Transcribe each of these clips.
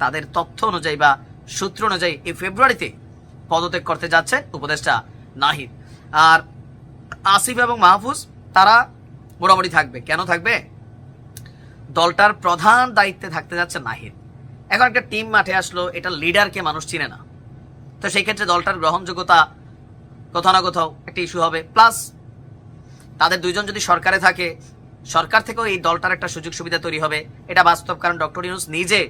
তাদের তথ্য অনুযায়ী বা সূত্র অনুযায়ী এই ফেব্রুয়ারিতে পদত্যাগ করতে যাচ্ছে উপদেষ্টা নাহিদ। আর আসিফ এবং মাহফুজ, তারা মোটামুটি থাকবে। কেন থাকবে? দলটার প্রধান দায়িত্বে থাকতে যাচ্ছে নাহিদ। এখন একটা টিম মাঠে আসলো, এটা লিডারকে মানুষ চিনে না। তো সেই ক্ষেত্রে দলটার গ্রহণযোগ্যতা কোথাও না কোথাও একটা ইস্যু হবে। প্লাস তাদের দুইজন যদি সরকারে থাকে সরকার থেকেও এই দলটার একটা সুযোগ সুবিধা তৈরি হবে। এটা বাস্তব, কারণ ডক্টর ইউনুস নিজে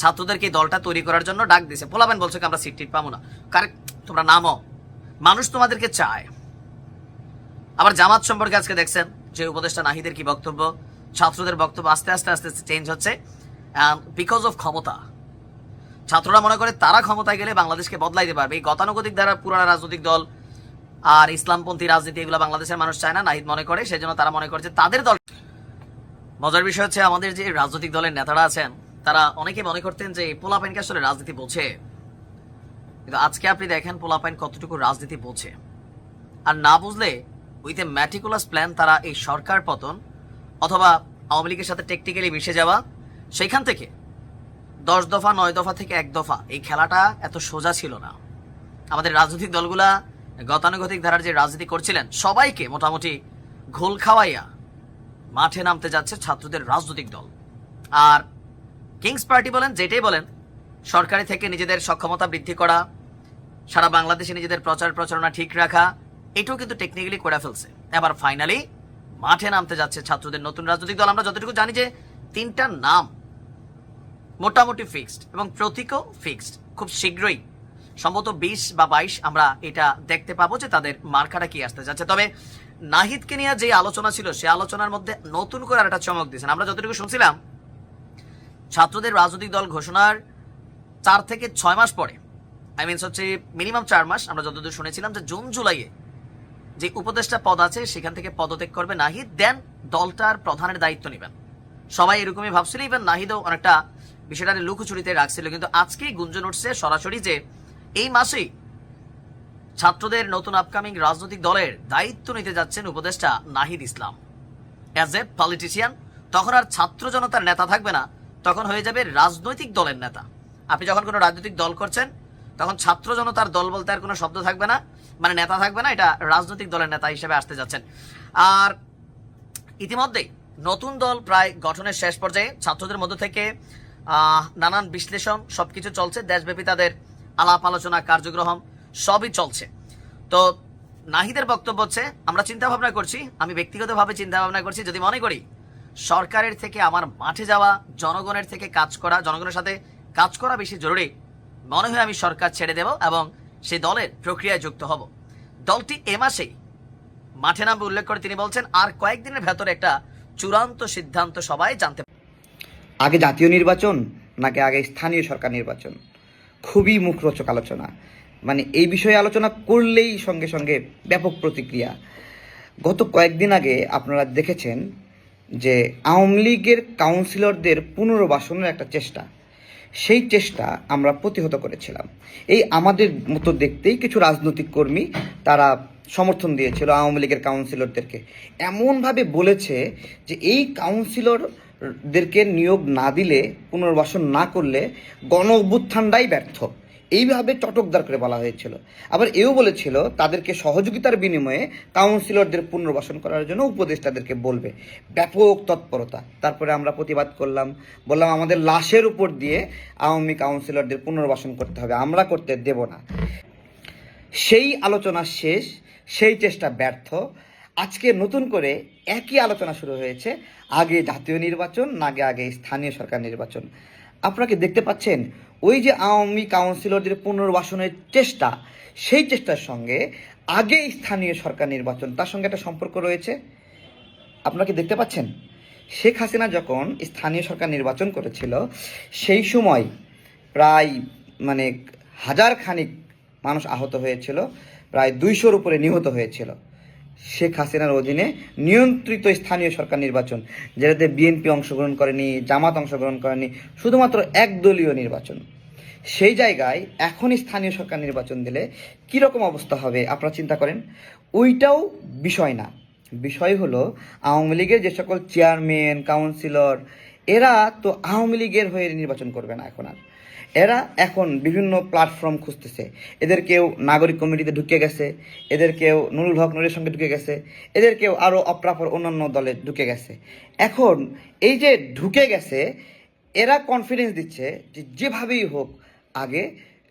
ছাত্রদেরকে দলটা তৈরি করার জন্য ডাক দিয়েছে। পোলাবেন বলছে আমরা সিট টিট পাবো না। কারেক্ট, তোমরা নামো। মানুষ তোমাদেরকে চায়। আবার জামাত সম্পর্কে আজকে দেখছেন যে উপদেষ্টা নাহিদের কি বক্তব্য? ছাত্রদের বক্তব্য আস্তে আস্তে আস্তে চেঞ্জ হচ্ছে। বিকজ অফ ক্ষমতা। ছাত্ররা মনে করে তারা ক্ষমতায় গেলে বাংলাদেশকে বদলাইতে পারবে। এই গতানুগতিক দ্বারা পুরানো রাজনৈতিক দল আর ইসলামপন্থী রাজনীতি এগুলো বাংলাদেশের মানুষ চায় না, নাহিদ মনে করে। সেজন্য তারা মনে করছে তাদের দল মজার বিষয় হচ্ছে আমাদের যে রাজনৈতিক দলের নেতারা আছেন, তারা অনেকে মনে করতেন যে পোলাপাইনকে আসলে রাজনীতি বোঝে কিন্তু আজকে আপনি দেখেন পোলাপাইন কতটুকু রাজনীতি বোঝে আর না বুঝলে উইথ এ ম্যাটিকুলাস প্ল্যান তারা এই সরকার পতন অথবা আওয়ামী লীগের সাথে টেকটিক্যালি মিশে যাওয়া, সেইখান থেকে দশ দফা, নয় দফা থেকে এক দফা এই খেলাটা এত সোজা ছিল না। আমাদের রাজনৈতিক দলগুলা গতানুগতিক ধারার যে রাজনীতি করছিলেন, সবাইকে মোটামুটি ঘোল খাওয়াইয়া মাঠে নামতে যাচ্ছে ছাত্রদের রাজনৈতিক দল। আর কিংস পার্টি বলেন, যেটাই বলেন, সরকারি থেকে নিজেদের সক্ষমতা বৃদ্ধি করা, সারা বাংলাদেশে নিজেদের প্রচার প্রচারণা ঠিক রাখা, এটাও কিন্তু টেকনিক্যালি করে ফেলছে। এবার ফাইনালি মাঠে নামতে যাচ্ছে ছাত্রদের নতুন রাজনৈতিক দল। আমরা যতটুকু জানি যে তিনটা নাম মোটামুটি ফিক্সড এবং প্রতীকও ফিক্সড খুব শীঘ্রই, সম্ভবত বিশ বা বাইশ আমরা এটা দেখতে পাবো যে তাদের মার্কাটা কি আসতে যাচ্ছে। তবে নাহিদকে নিয়ে যে আলোচনা ছিল, সে আলোচনার মধ্যে নতুন করে একটা চমক দিয়েছেন। আমরা যতটুকু শুনছিলাম, ছাত্রদের রাজনৈতিক দল ঘোষণার চার থেকে ছয় মাস পরে আই মিনস হচ্ছে মিনিমাম চার মাস, আমরা যতদূর শুনেছিলাম যে জুন, জুলাইয়ে যে উপদেষ্টা পদ আছে, সেখান থেকে পদত্যাগ করবে নাহিদ, দেন দলটার প্রধানের দায়িত্ব নেবেন। সবাই এরকমই ভাবছিল ইভেন নাহিদও অনেকটা বিষয়টা লুকোচুরিতে রাখছিল, কিন্তু আজকেই গুঞ্জন উঠছে সরাসরি যে এই মাসেই ছাত্রদের নতুন আপকামিং রাজনৈতিক দলের দায়িত্ব নিতে যাচ্ছেন উপদেষ্টা Nahid Islam. As a politician তখন আর ছাত্র জনতার নেতা থাকবে না, তখন হয়ে যাবে রাজনৈতিক দলের নেতা। আপনি যখন কোনো রাজনৈতিক দল করছেন, তখন ছাত্র জনতার দল বলতে আর কোনো শব্দ থাকবে না মানে নেতা থাকবে না, এটা রাজনৈতিক দলের নেতা হিসেবে আসতে যাচ্ছেন। আর ইতিমধ্যেই নতুন দল প্রায় গঠনের শেষ পর্যায়ে ছাত্রদের মধ্য থেকে নানান বিশ্লেষণ সবকিছু চলছে। দেশব্যাপী তাদের আলাপ আলোচনা কার্যক্রম সবই চলছে। তো নাহিদের বক্তব্য হচ্ছে, আমরা চিন্তা ভাবনা করছি, আমি ব্যক্তিগতভাবে চিন্তা ভাবনা করছি, যদি মনে করি সরকারের থেকে আমার মাঠে যাওয়া, জনগণের থেকে কাজ করা, জনগণের সাথে কাজ করা বেশি জরুরি, মনে হয় আমি সরকার ছেড়ে দেব এবং সেই দলের প্রক্রিয়ায় যুক্ত হব। দলটি এ মাসেই মাঠে নামবে উল্লেখ করে তিনি বলছেন, আর কয়েকদিনের ভেতরে একটা চূড়ান্ত সিদ্ধান্ত সবাই জানতে আগে জাতীয় নির্বাচন, নাকি আগে স্থানীয় সরকার নির্বাচন? খুবই মুখরোচক আলোচনা। মানে এই বিষয়ে আলোচনা করলেই সঙ্গে সঙ্গে ব্যাপক প্রতিক্রিয়া। গত কয়েকদিন আগে আপনারা দেখেছেন যে আওয়ামী লীগের কাউন্সিলরদের পুনর্বাসনের একটা চেষ্টা। সেই চেষ্টা আমরা প্রতিহত করেছিলাম। এই আমাদের মতো দেখতেই কিছু রাজনৈতিক কর্মী তারা সমর্থন দিয়েছিল আওয়ামী লীগের কাউন্সিলরদেরকে। এমনভাবে বলেছে যে এই কাউন্সিলরদেরকে নিয়োগ না দিলে, পুনর্বাসন না করলে গণ অভ্যুত্থানটাই ব্যর্থ। এইভাবে চটকদার করে বলা হয়েছিল। আবার এও বলেছিল, তাদেরকে সহযোগিতার বিনিময়ে কাউন্সিলরদের পুনর্বাসন করার জন্য উপদেশ উপদেষ্টাদেরকে বলবে। ব্যাপক তৎপরতা। তারপরে আমরা প্রতিবাদ করলাম। বললাম, আমাদের লাশের উপর দিয়ে আওয়ামী কাউন্সিলরদের পুনর্বাসন করতে হবে। আমরা করতে দেব না। সেই আলোচনা শেষ। সেই চেষ্টা ব্যর্থ। আজকে নতুন করে একই আলোচনা শুরু হয়েছে। আগে জাতীয় নির্বাচন নাগে আগে স্থানীয় সরকার নির্বাচন। আপনাকে দেখতে পাচ্ছেন? ওই যে আওয়ামী কাউন্সিলরদের পুনর্বাসনের চেষ্টা, সেই চেষ্টার সঙ্গে আগে স্থানীয় সরকার নির্বাচন, তার সঙ্গে একটা সম্পর্ক রয়েছে। আপনারা কি দেখতে পাচ্ছেন? শেখ হাসিনা যখন স্থানীয় সরকার নির্বাচন করেছিল, সেই সময় প্রায় মানে হাজার খানিক মানুষ আহত হয়েছিল, প্রায় দুইশোর উপরে নিহত হয়েছিল। শেখ হাসিনার অধীনে নিয়ন্ত্রিত স্থানীয় সরকার নির্বাচন, যেটাতে বিএনপি অংশগ্রহণ করেনি, জামাত অংশগ্রহণ করেনি, শুধুমাত্র একদলীয় নির্বাচন। সেই জায়গায় এখন স্থানীয় সরকার নির্বাচন দিলে কী রকম অবস্থা হবে, আপনারা চিন্তা করেন? ওইটাও বিষয় না। বিষয় হলো, আওয়ামী লীগের যে সকল চেয়ারম্যান, কাউন্সিলর, এরা তো আওয়ামী লীগের হয়ে নির্বাচন করবে না এখন আর। এরা এখন বিভিন্ন প্ল্যাটফর্ম খুঁজতেছে। এদের কেউ নাগরিক কমিটিতে ঢুকে গেছে, এদের কেউ নুরুল হক নুরের সঙ্গে ঢুকে গেছে, এদের কেউ আরও অপ্রাপর অন্যান্য দলে ঢুকে গেছে। এখন এই যে ঢুকে গেছে, এরা কনফিডেন্স দিচ্ছে যে যেভাবেই হোক আগে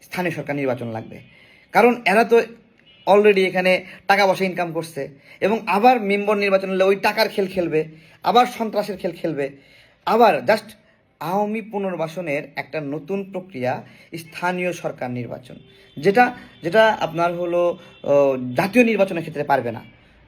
স্থানীয় সরকার নির্বাচন লাগবে। কারণ এরা তো অলরেডি এখানে টাকা পয়সা ইনকাম করছে এবং আবার মেম্বার নির্বাচন হলে ওই টাকার খেল খেলবে, আবার সন্ত্রাসের খেল খেলবে, আবার জাস্ট আওয়ামী পুনর্বাসনের একটা নতুন প্রক্রিয়া স্থানীয় সরকার নির্বাচন। যেটা যেটা আপনার হলো জাতীয় নির্বাচনের ক্ষেত্রে পারবে না।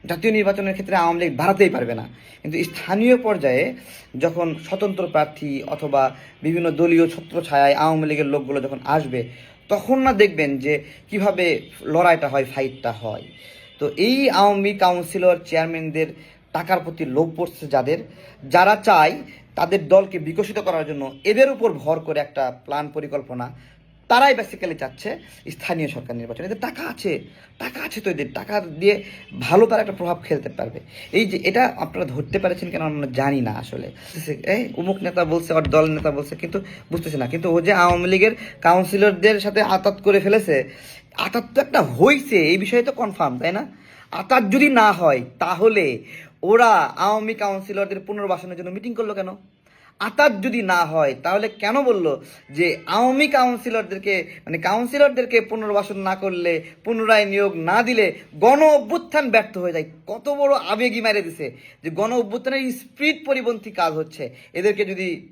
জাতীয় নির্বাচনের ক্ষেত্রে আওয়ামী লীগ ভাড়াতেই পারবে না। কিন্তু স্থানীয় পর্যায়ে যখন স্বতন্ত্র প্রার্থী অথবা বিভিন্ন দলীয় ছত্র ছত্রছায়ায় আওয়ামী লীগের লোকগুলো যখন আসবে, তখন না দেখবেন যে কীভাবে লড়াইটা হয় ফাইটটা হয়। তো এই আওয়ামী কাউন্সিলর চেয়ারম্যানদের টাকার প্রতি লোভ পড়ছে যাদের, যারা চায় তাদের দলকে বিকশিত করার জন্য এদের উপর ভর করে একটা প্ল্যান পরিকল্পনা, তারাই বেসিক্যালি চাচ্ছে স্থানীয় সরকার নির্বাচন। এদের টাকা আছে টাকা আছে তো এদের। টাকা দিয়ে ভালো তারা একটা প্রভাব খেলতে পারবে। এই যে এটা আপনারা ধরতে পারছেন কেন আমরা জানি না আসলে। এই অমুক নেতা বলছে আর দল নেতা বলছে, কিন্তু বুঝতেছে না। কিন্তু ও যে আওয়ামী লীগের কাউন্সিলরদের সাথে আতাত করে ফেলেছে, আতাত তো একটা হয়েছে এই বিষয়ে তো কনফার্ম তাই না? আতাত যদি না হয়, তাহলে ওরা আওয়ামী কাউন্সিলরদের পুনর্বাসনের জন্য মিটিং করল কেন? আতাত যদি না হয়, তাহলে কেন বলল যে আওয়ামী কাউন্সিলরদেরকে মানে কাউন্সিলরদেরকে পুনর্বাসন না করলে, পুনরায় নিয়োগ না দিলে গণ অভ্যুত্থান ব্যর্থ হয়ে যায়? কত বড় আবেগই মেরে দিছে যে গণ অভ্যুত্থানের স্পিড পরিপন্থী কাজ হচ্ছে, এদেরকে যদি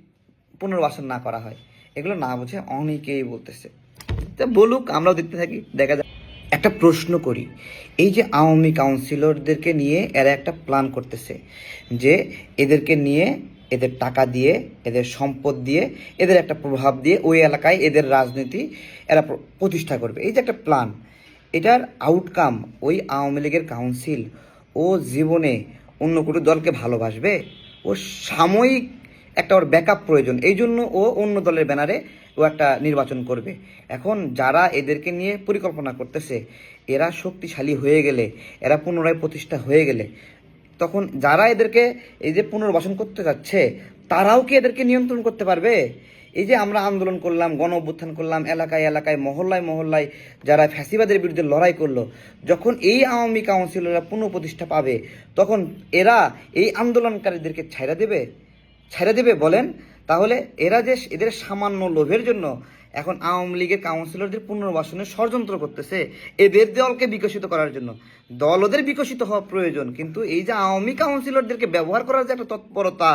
পুনর্বাসন না করা হয়। এগুলো না বুঝে অনেকেই বলতেছে। তা বলুক, আমরাও দেখতে থাকি, দেখা যাক। একটা প্রশ্ন করি। এই যে আওয়ামী কাউন্সিলরদেরকে নিয়ে এরা একটা প্ল্যান করতেছে যে এদেরকে নিয়ে এদের টাকা দিয়ে, এদের সম্পদ দিয়ে, এদের একটা প্রভাব দিয়ে ওই এলাকায় এদের রাজনীতি এরা প্রতিষ্ঠা করবে। এই যে একটা প্ল্যান এটার আউটকাম ওই আওয়ামী লীগের কাউন্সিল ও জীবনে অন্য কোনো দলকে ভালোবাসবে? ও সাময়িক একটা ওর ব্যাকআপ প্রয়োজন। এই জন্য ও অন্য দলের ব্যানারে ও একটা নির্বাচন করবে। এখন যারা এদেরকে নিয়ে পরিকল্পনা করতেছে, এরা শক্তিশালী হয়ে গেলে, এরা পুনরায় প্রতিষ্ঠা হয়ে গেলে, তখন যারা এদেরকে এই যে পুনর্বাসন করতে যাচ্ছে, তারাও কি এদেরকে নিয়ন্ত্রণ করতে পারবে? এই যে আমরা আন্দোলন করলাম, গণ অভ্যুত্থান করলাম, এলাকায় এলাকায়, মহল্লায় মহল্লায় যারা ফ্যাসিবাদের বিরুদ্ধে লড়াই করল, যখন এই আওয়ামী কাউন্সিলররা পুনঃপ্রতিষ্ঠা পাবে, তখন এরা এই আন্দোলনকারীদেরকে ছেড়ে দেবে? ছেড়ে দেবে বলেন? তাহলে এরা যে এদের সামান্য লোভের জন্য এখন আওয়ামী লীগের কাউন্সিলরদের পুনর্বাসনে ষড়যন্ত্র করতেছে এদের দলকে বিকশিত করার জন্য। দল ওদের বিকশিত হওয়া প্রয়োজন, কিন্তু এই যে আওয়ামী কাউন্সিলরদেরকে ব্যবহার করার যে একটা তৎপরতা,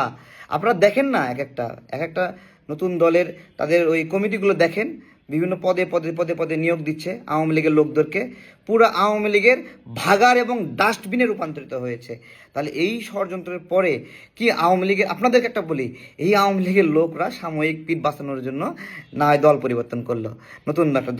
আপনারা দেখেন না এক একটা এক একটা নতুন দলের তাদের ওই কমিটিগুলো দেখেন বিভিন্ন পদে পদে পদে পদে নিয়োগ দিচ্ছে আওয়ামী লীগের লোকদেরকে। পুরো আওয়ামী লীগের ভাগার এবং ডাস্টবিনে রূপান্তরিত হয়েছে। তাহলে এই ষড়যন্ত্রের পরে কি আওয়ামী লীগের আপনাদেরকে একটা বলি, এই আওয়ামী লীগের লোকরা সাময়িক পিঠ বাঁচানোর জন্য না দল পরিবর্তন করল, নতুন একটা দল।